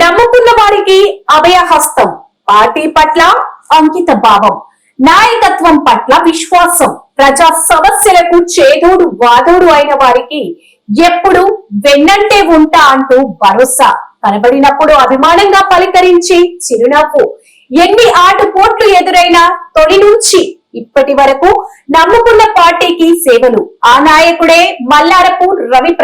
నమ్ముకున్న వారికి అభయహస్తం. పార్టీ పట్ల అంకిత భావం. నాయకత్వం పట్ల విశ్వాసం. ప్రజా సమస్యలకు చేదోడు వాదోడు అయిన వారికి ఎప్పుడు వెన్నంటే ఉంటా అంటూ భరోసా. కనబడినప్పుడు అభిమానంగా పలకరించి చిరునవ్వు. ఎన్ని ఆటుపోట్లు ఎదురైనా తొలి నుంచి ఇప్పటి వరకు నమ్ముకున్న పార్టీకి సేవలు. ఆ నాయకుడే మల్లారపు రవి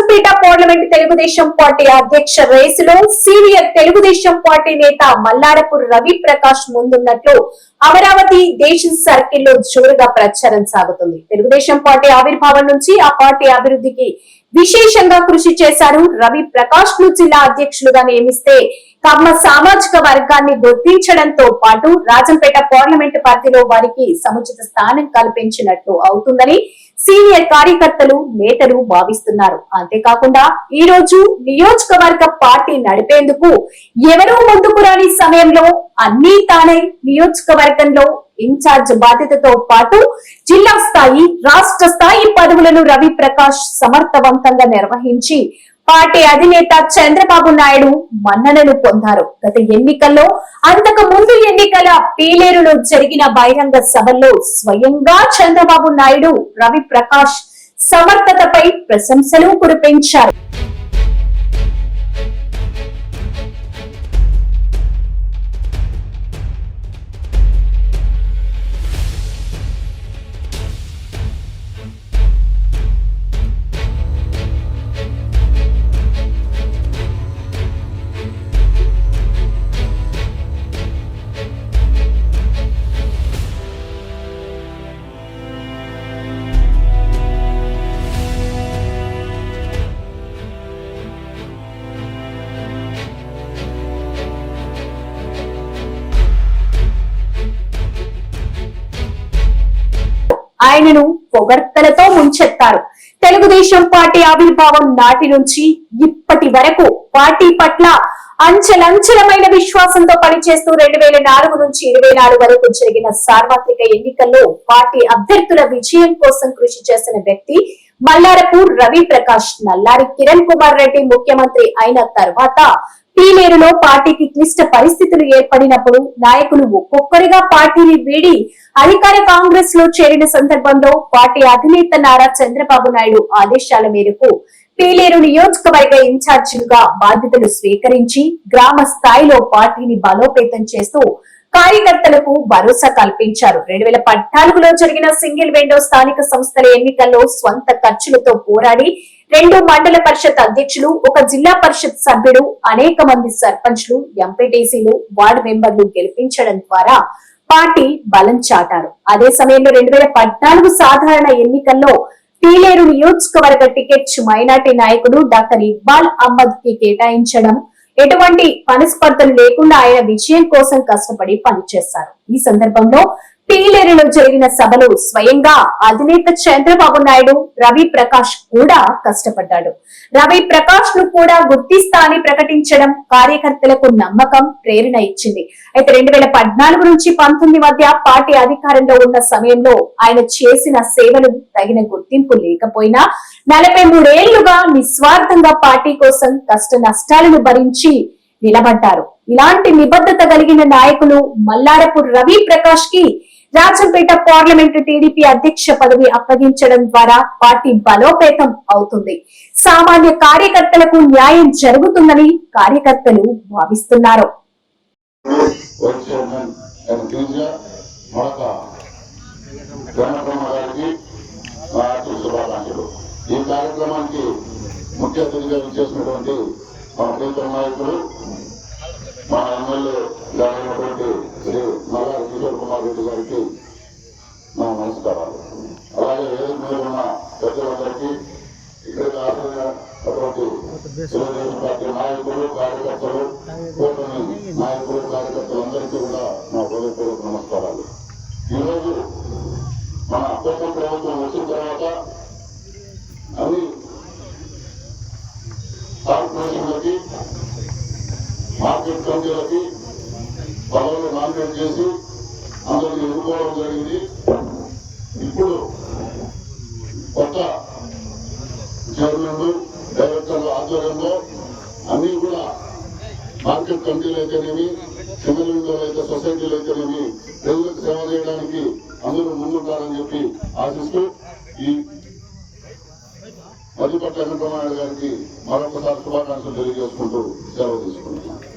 ప్రకాష్ పార్లమెంట్ తెలుగుదేశం పార్టీ అధ్యక్ష రేసులో సీనియర్ తెలుగుదేశం పార్టీ నేత మల్లారపు రవి ప్రకాష్ ముందున్నట్లు అమరావతి దేశం సర్కిల్లో జోరుగా ప్రచారం సాగుతుంది. తెలుగుదేశం పార్టీ ఆవిర్భావం నుంచి ఆ పార్టీ అభివృద్ధికి విశేషంగా కృషి చేశారు రవి ప్రకాష్ను జిల్లా అధ్యక్షులుగా నియమిస్తే తమ సామాజిక వర్గాన్ని గుర్తించడంతో పాటు రాజంపేట పార్లమెంట్ పార్టీలో వారికి సముచిత స్థానం కల్పించినట్లు అవుతుందని సీనియర్ కార్యకర్తలు నేతలు భావిస్తున్నారు. అంతేకాకుండా ఈ రోజు నియోజకవర్గ పార్టీ నడిపేందుకు ఎవరూ ముందుకు రాని సమయంలో అన్ని తానే నియోజకవర్గంలో ఇన్ఛార్జ్ బాధ్యతతో పాటు జిల్లా స్థాయి రాష్ట్ర స్థాయి పదవులను రవి ప్రకాష్ సమర్థవంతంగా నిర్వహించి పార్టీ అధినేత చంద్రబాబు నాయుడు మన్ననలు పొందారు. గత ఎన్నికల్లో అంతకు ముందు ఎన్నికల పీలేరులో జరిగిన బహిరంగ సభల్లో స్వయంగా చంద్రబాబు నాయుడు రవి ప్రకాష్ సమర్థతపై ప్రశంసలు కురిపించారు. ఆయనను పొగడ్తలతో ముంచెత్తారు. తెలుగుదేశం పార్టీ ఆవిర్భావం నాటి నుంచి ఇప్పటి వరకు పార్టీ పట్ల అంచెలంచెలమైన విశ్వాసంతో పనిచేస్తూ రెండు వేల నాలుగు నుంచి ఇరవై నాలుగు వరకు జరిగిన సార్వత్రిక ఎన్నికల్లో పార్టీ అభ్యర్థుల విజయం కోసం కృషి చేసిన వ్యక్తి మల్లారపు రవి ప్రకాష్ నల్లారి కిరణ్ కుమార్ రెడ్డి ముఖ్యమంత్రి అయిన తర్వాత పీలేరులో పార్టీకి క్లిష్ట పరిస్థితులు ఏర్పడినప్పుడు నాయకులు ఒక్కొక్కరిగా పార్టీని వీడి అధికార కాంగ్రెస్లో చేరిన సందర్భంలో పార్టీ అధినేత నారా చంద్రబాబు నాయుడు ఆదేశాల మేరకు పీలేరు నియోజకవర్గ ఇన్ఛార్జిలుగా బాధ్యతలు స్వీకరించి గ్రామ స్థాయిలో పార్టీని బలోపేతం చేస్తూ కార్యకర్తలకు భరోసా కల్పించారు. రెండు వేల పద్నాలుగులో జరిగిన సింగిల్ విండో స్థానిక సంస్థల ఎన్నికల్లో స్వంత ఖర్చులతో పోరాడి రెండు మండల పరిషత్ అధ్యక్షులు ఒక జిల్లా పరిషత్ సభ్యుడు అనేక మంది సర్పంచ్లు ఎంపీటీసీలు వార్డు మెంబర్లు గెలిపించడం ద్వారా పార్టీ బలం చాటారు. అదే సమయంలో రెండు వేల పద్నాలుగు సాధారణ ఎన్నికల్లో పీలేరు నియోజకవర్గ టికెట్ మైనార్టీ నాయకుడు డాక్టర్ ఇక్బాల్ అహ్మద్కి కేటాయించడం ఎటువంటి పనిస్పర్ధలు లేకుండా ఆయన విజయం కోసం కష్టపడి పనిచేశారు. ఈ సందర్భంలో పీలేరులో జరిగిన సభలో స్వయంగా అధినేత చంద్రబాబు నాయుడు రవి ప్రకాష్ కూడా కష్టపడ్డాడు. రవి ప్రకాష్ను కూడా గుర్తిస్తా అని ప్రకటించడం కార్యకర్తలకు నమ్మకం ప్రేరణ ఇచ్చింది. అయితే రెండు వేల పద్నాలుగు నుంచి పంతొమ్మిది మధ్య పార్టీ అధికారంలో ఉన్న సమయంలో ఆయన చేసిన సేవలు తగిన గుర్తింపు లేకపోయినా నలభై మూడేళ్ళుగా నిస్వార్థంగా పార్టీ కోసం కష్ట నష్టాలను భరించి నిలబడ్డారు. ఇలాంటి నిబద్ధత కలిగిన నాయకులు మల్లారపు రవి ప్రకాష్కి రాజంపేట పార్లమెంట్ టీడీపీ అధ్యక్ష పదవి అప్పగించడం ద్వారా పార్టీ బలోపేతం అవుతుంది. సామాన్య కార్యకర్తలకు న్యాయం జరుగుతుందని కార్యకర్తలు భావిస్తున్నారు. ఈ కార్యక్రమానికి ముఖ్య అతిథిగా విచ్చేసినటువంటి మా ప్రీతం నాయకులు మా ఎమ్మెల్యే గారైనటువంటి శ్రీ మల్లా కిషోర్ కుమార్ రెడ్డి గారికి నా నమస్కారాలు. అలాగే వేదిక మీద ఉన్న ప్రజలందరికీ ఇక్కడికి హాజరైనటువంటి తెలుగుదేశం పార్టీ నాయకులు కార్యకర్తలు కూటమి నాయకులు కార్యకర్తలందరికీ కూడా నా హృదయపూర్వక నమస్కారాలు. మార్కెట్ కమిటీలకి వాళ్ళని నామినేట్ చేసి అందరికి ఎదుర్కోవడం జరిగింది. ఇప్పుడు కొత్త చైర్మన్ డైరెక్టర్ల ఆధ్వర్యంలో అన్నీ కూడా మార్కెట్ కమిటీలు అయితేనేమి సింగిల్ విండోలు అయితే సొసైటీలు అయితేనేమి ప్రజలకు సేవ చేయడానికి అందరూ ముందుంటారని చెప్పి ఆశిస్తూ ఈ మధ్యపట్ల వెంకటరామారాయణ గారికి మరొకసారి శుభాకాంక్షలు తెలియజేసుకుంటూ సేవ తీసుకుంటున్నాను